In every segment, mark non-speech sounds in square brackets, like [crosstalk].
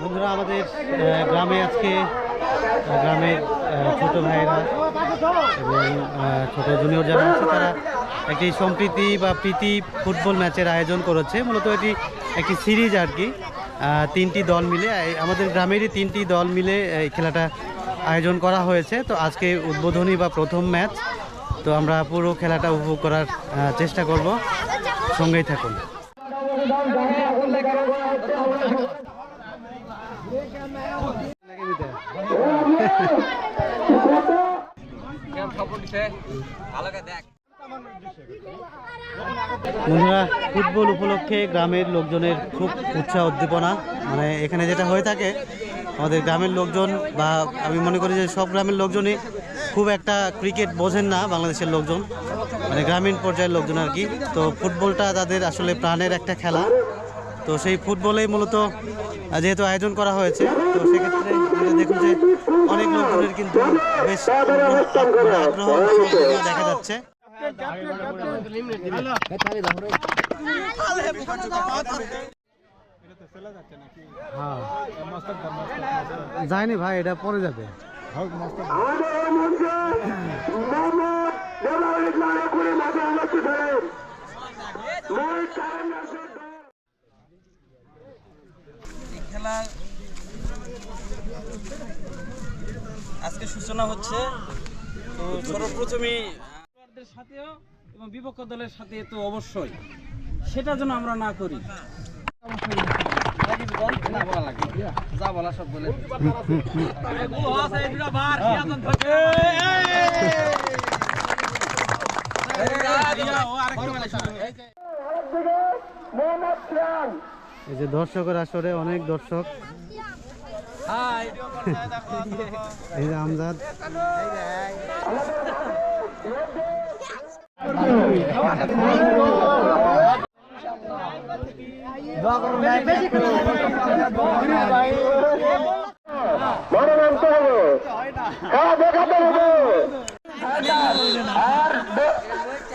বন্ধুরা, আমাদের গ্রামে আজকে গ্রামের ছোট ভাইয়েরা এবং ছোট জুনিয়র যারা আছে, তারা একটি সম্প্রীতি বা প্রীতি ফুটবল ম্যাচের আয়োজন করেছে। মূলত এটি একটি সিরিজ আর কি তিনটি দল মিলে। আমাদের গ্রামেরই তিনটি দল মিলে, এই খেলাটা আয়োজন করা হয়েছে। তো আজকে উদ্বোধনী বা প্রথম ম্যাচ। তো আমরা পুরো খেলাটা উপভোগ করার চেষ্টা করব। সঙ্গেই থাকুন। বন্ধুরা, ফুটবল উপলক্ষে গ্রামের লোকজনের খুব উৎসাহ উদ্দীপনা। মানে এখানে যেটা হয়ে থাকে, আমাদের গ্রামের লোকজন বা আমি মনে করি যে সব গ্রামের লোকজনই খুব একটা ক্রিকেট বোঝেন না, বাংলাদেশের লোকজন। মানে গ্রামীণ পর্যায়ের লোকজন আর কি। তো ফুটবলটা তাদের আসলে প্রাণের একটা খেলা। তো সেই ফুটবলেই মূলত যেহেতু আয়োজন করা হয়েছে তো সেক্ষেত্রে দেখুন যে অনেক লোকজনের কিন্তু বেশ আগ্রহ দেখা যাচ্ছে হ্যাঁ যায়নি ভাই এটা পরে যাবে খেলা আজকে সূচনা হচ্ছে তো সর্বপ্রথমেই সাথেও এবং বিপক্ষ দলের সাথে তো অবশ্যই সেটা যেন আমরা না করি যা বলা সব বলে এই যে দর্শকের আসরে অনেক দর্শক। এই যে আমজাদ খেলা দেখাতে হবে আর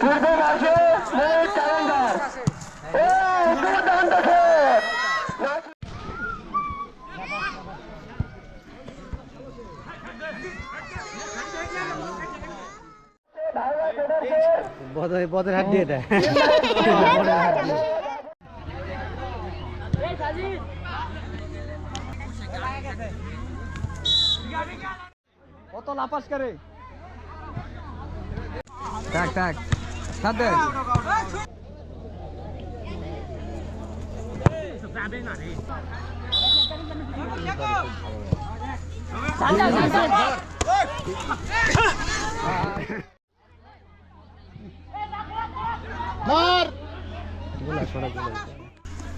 পূর্বে মাসে ক্যালেন্ডার ও দুর্দান্ত খেল বদের হাত দিয়ে দেয় কত লাপাস করে টাক টাক সাথে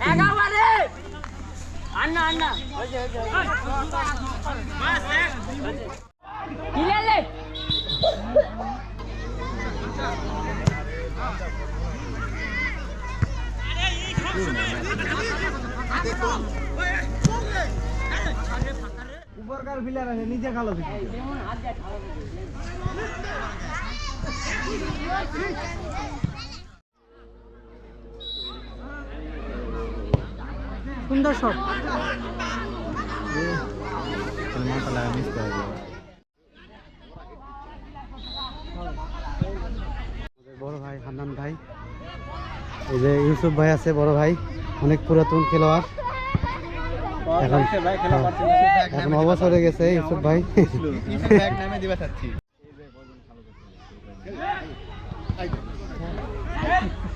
একেবারে আন্না আন্না উপরকার প্লেয়ার আছে নিজে খালো সুন্দর শট বড় ভাই হান্নান ভাই। এই যে ইউসুফ ভাই আছে বড় ভাই অনেক পুরাতন খেলোয়াড়। এখন এখন অবসর হয়ে গেছে ইউসুফ ভাই। [laughs]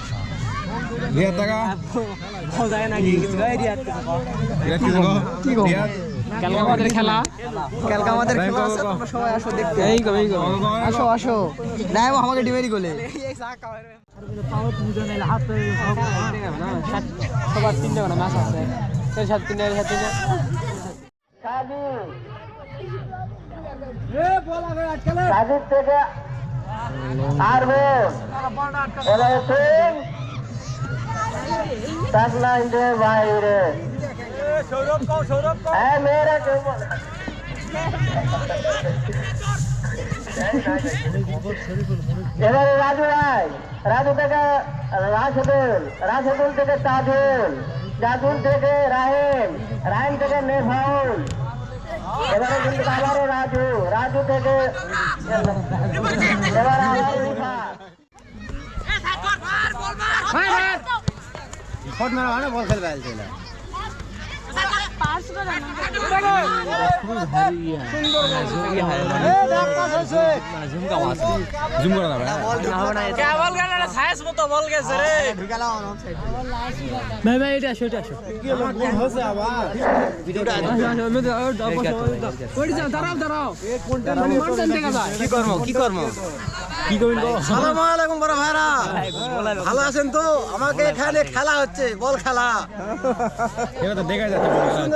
ভাই কালকে আমাদের খেলা? কালকে আমাদের খেলা আছে তোমরা সবাই আসো দেখতে। এই গো এই গো। আসো আসো। নাই আমাকে ডিমেরি গোলে সবার তিনটে মানে মাছ আছে সাত তিনটে সাত তিনটে সাজি সাজির থেকে আরবেন এবার তিন সাত লাইনের বাইরে হ্যাঁ মেয়েরা কেউ বলে। এবারে রাজু রায় রাজু থেকে রাশেদুল রাশেদুল থেকে তাজুল তাজুল থেকে রাহেম রাহেম থেকে নেফাউল এবারে কিন্তু আবারও রাজু রাজু থেকে এবার আবার রিফাত। কেবল গেল সাইজ মতো বল গেছে রে ভাই ভাই এটা আসো এটা আসো। দাঁড়াও দাঁড়াও মারতেন দেখা কি করব কি সালাম আলাইকুম বড় ভাইরা ভালো আছেন তো? আমাকে এখানে খেলা হচ্ছে বল খেলা। খেলার ফলাফল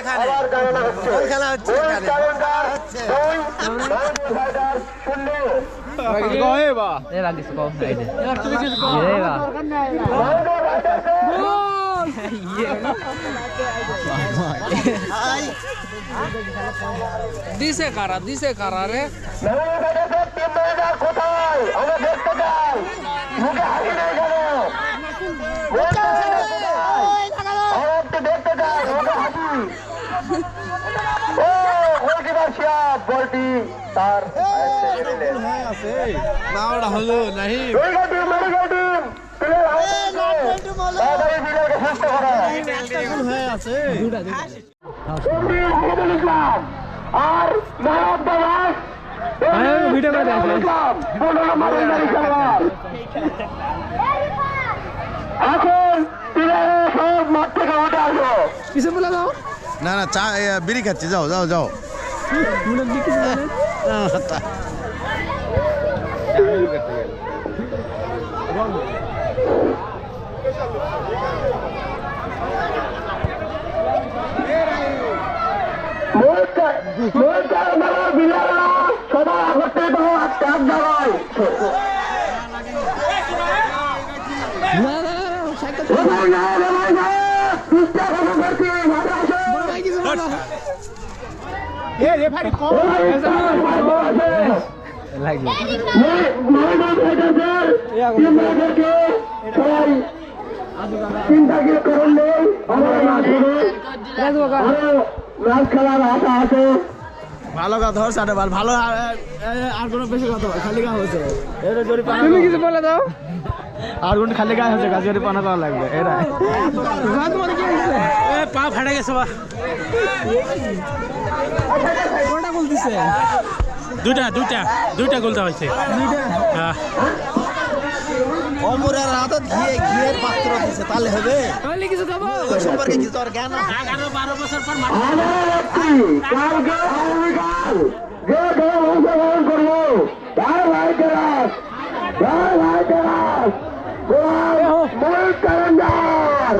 এখানে। আবার গণনা হচ্ছে। বল খেলা হচ্ছে দুই এখানে। ক্যালেন্ডার, দুই, বাংলাদেশ ফাইটার শূন্য। বাংলাদেশ ফাইটার্সের দিছে কারা দিছে কারা রে? মেহমান ফাইটার্সের টিম ম্যানেজার কোথায়? আমরা দেখতে চাই। মুখে হাসি নেই তার। না ওটা হলো নাহি আর নায়ক দাস এখন সব মাঠ থেকে উঠে আসো। কিছু বলে দাও না না চা বিড়ি খাচ্ছি যাও যাও যাও। মনে সবাই একত্রিত হও একটা এক জায়গায় না না না সাইকেল রেবাই যায় রেবাই যায় পিস্তা খবর করছি ভালো আসো ভাই কিছু বলে দাও রেবাই যায় মহিলা ফাইটার্সের টিম ম্যানেজারকে সবাই চিন্তা কি করুন নেই আমরা খেলার আশা আছে ভালো কথা হচ্ছে সাড়ে ভালো আর আর কোনো বেশি কথা খালি গা হচ্ছে। এটা জরি পানা তুমি কিছু বলে দাও। আর কোন খালি গা হচ্ছে গাছ জরি পানা করা লাগবে এরা তোমার কি হয়েছে পা ফেটে গেছে বা কোনটা দিছে দুইটা দুইটা দুইটা গোল দেওয়া হয়েছে হ্যাঁ। অমরের হাতত ঘিয়ে ঘিয়ের পাত্র দিছে তাহলে হবে? তাহলে কিছু খাব ওই সম্পর্কে কিছু আর জ্ঞান আছে? বছর পর যে খেলা অংশগ্রহণ করব তার ভাই ক্লাস তার ভাই ক্লাস ময়ূর ক্যালেন্ডার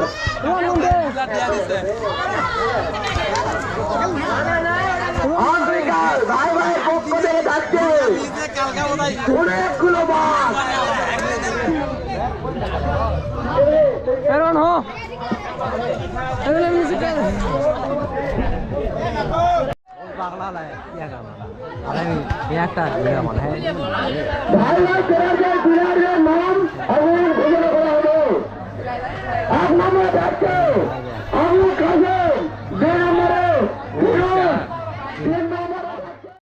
আগামীকাল ভাই ভাই পক্ষ থেকে থাকছে অনেকগুলো Meron ho. Ano lang musical? पागला है क्या काम है अरे क्या कर दिया मन है